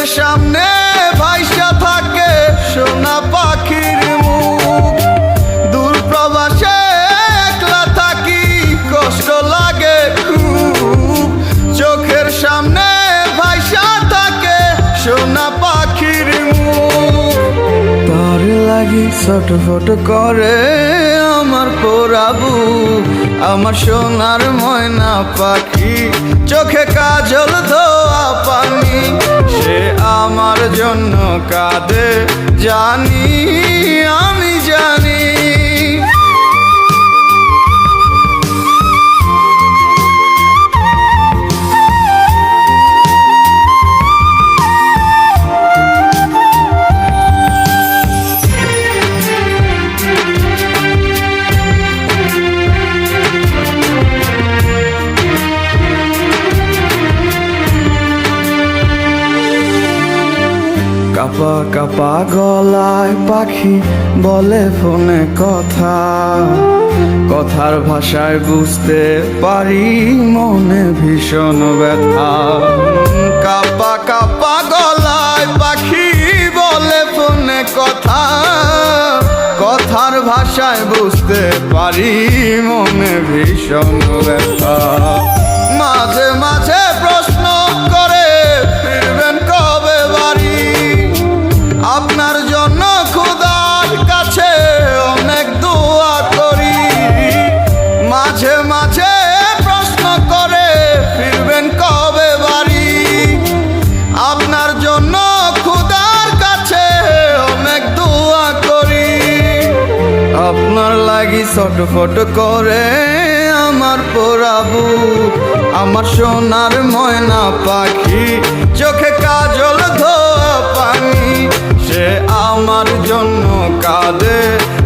চোখের সামনে ভাইসা থাকে সোনা পাখির মুখ। দূর প্রবাসে একলা থাকি, কষ্ট লাগে খুব। চোখের সামনে ভাইসা থাকে সোনা পাখির মুখ। তার লাগি ছটফট করে আমার পোড়াবু। আমার সোনার ময়না পাখি, চোখে কাজল সে আমার জন্য কাঁদে। জানি কাপা কাপা গলায় পাখি বলে ফোনে কথা। কথার ভাষায় বুঝতে পারি, মনে ভীষণ ব্যথা। কাপা কাপা গলায় পাখি বলে ফোনে কথা। কথার ভাষায় বুঝতে পারি, মনে ভীষণ ব্যথা। ছটফট করে আমার পোড়াবু, আমার সোনার ময়না পাখি, চোখে কাজল ধোয়া পানি, সে আমার জন্য কাঁদে।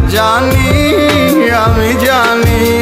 জানি, আমি জানি।